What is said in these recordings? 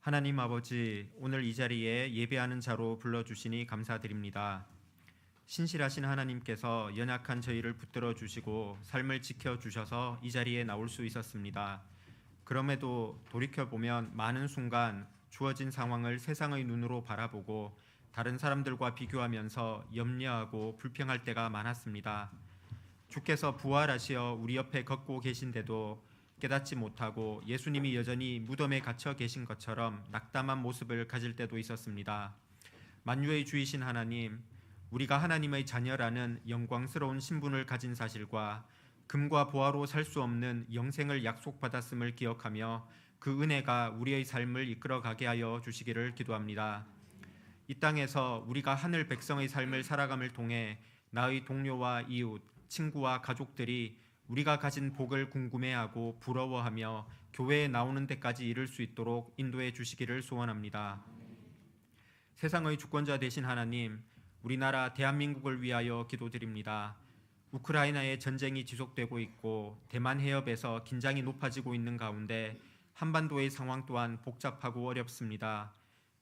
하나님 아버지, 오늘 이 자리에 예배하는 자로 불러주시니 감사드립니다. 신실하신 하나님께서 연약한 저희를 붙들어 주시고 삶을 지켜 주셔서 이 자리에 나올 수 있었습니다. 그럼에도 돌이켜 보면 많은 순간 주어진 상황을 세상의 눈으로 바라보고 다른 사람들과 비교하면서 염려하고 불평할 때가 많았습니다. 주께서 부활하시어 우리 옆에 걷고 계신데도 깨닫지 못하고 예수님이 여전히 무덤에 갇혀 계신 것처럼 낙담한 모습을 가질 때도 있었습니다. 만유의 주이신 하나님, 우리가 하나님의 자녀라는 영광스러운 신분을 가진 사실과 금과 보화로 살 수 없는 영생을 약속받았음을 기억하며 그 은혜가 우리의 삶을 이끌어가게 하여 주시기를 기도합니다. 이 땅에서 우리가 하늘 백성의 삶을 살아감을 통해 나의 동료와 이웃, 친구와 가족들이 우리가 가진 복을 궁금해하고 부러워하며 교회에 나오는 데까지 이를 수 있도록 인도해 주시기를 소원합니다. 세상의 주권자 되신 하나님, 우리나라 대한민국을 위하여 기도드립니다. 우크라이나의 전쟁이 지속되고 있고 대만 해협에서 긴장이 높아지고 있는 가운데 한반도의 상황 또한 복잡하고 어렵습니다.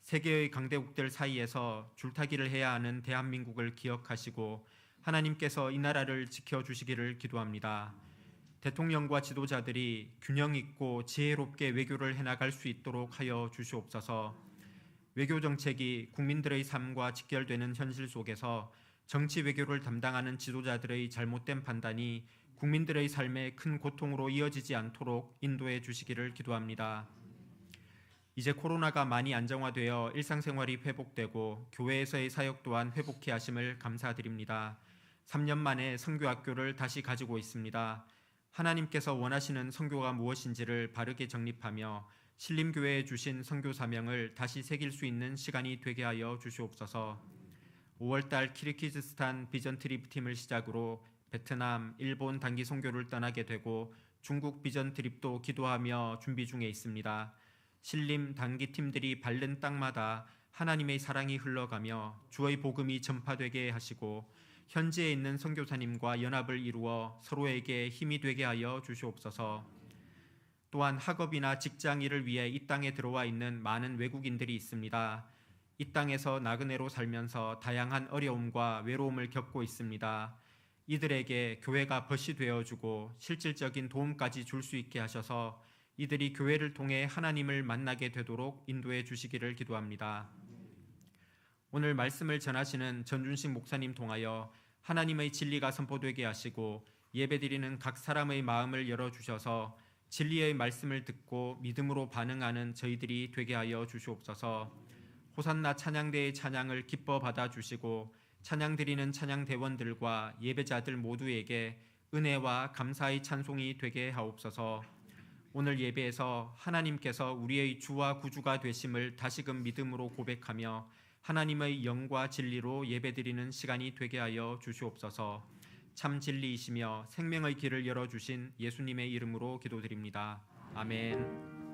세계의 강대국들 사이에서 줄타기를 해야 하는 대한민국을 기억하시고 하나님께서 이 나라를 지켜주시기를 기도합니다. 대통령과 지도자들이 균형 있고 지혜롭게 외교를 해나갈 수 있도록 하여 주시옵소서. 외교 정책이 국민들의 삶과 직결되는 현실 속에서 정치 외교를 담당하는 지도자들의 잘못된 판단이 국민들의 삶에 큰 고통으로 이어지지 않도록 인도해 주시기를 기도합니다. 이제 코로나가 많이 안정화되어 일상생활이 회복되고 교회에서의 사역 또한 회복해 하심을 감사드립니다. 3년 만에 선교학교를 다시 가지고 있습니다. 하나님께서 원하시는 선교가 무엇인지를 바르게 정립하며 신림교회에 주신 선교 사명을 다시 새길 수 있는 시간이 되게 하여 주시옵소서. 5월달 키르키즈스탄 비전 트립 팀을 시작으로 베트남, 일본 단기 선교를 떠나게 되고 중국 비전 트립도 기도하며 준비 중에 있습니다. 신림 단기 팀들이 밟는 땅마다 하나님의 사랑이 흘러가며 주의 복음이 전파되게 하시고 현지에 있는 선교사님과 연합을 이루어 서로에게 힘이 되게 하여 주시옵소서. 또한 학업이나 직장 일을 위해 이 땅에 들어와 있는 많은 외국인들이 있습니다. 이 땅에서 나그네로 살면서 다양한 어려움과 외로움을 겪고 있습니다. 이들에게 교회가 벗이 되어주고 실질적인 도움까지 줄 수 있게 하셔서 이들이 교회를 통해 하나님을 만나게 되도록 인도해 주시기를 기도합니다. 오늘 말씀을 전하시는 전준식 목사님 통하여 하나님의 진리가 선포되게 하시고 예배드리는 각 사람의 마음을 열어 주셔서 진리의 말씀을 듣고 믿음으로 반응하는 저희들이 되게 하여 주시옵소서. 호산나 찬양대의 찬양을 기뻐 받아 주시고 찬양 드리는 찬양 대원들과 예배자들 모두에게 은혜와 감사의 찬송이 되게 하옵소서. 오늘 예배에서 하나님께서 우리의 주와 구주가 되심을 다시금 믿음으로 고백하며 하나님의 영과 진리로 예배드리는 시간이 되게 하여 주시옵소서. 참 진리이시며 생명의 길을 열어 주신 예수님의 이름으로 기도드립니다. 아멘.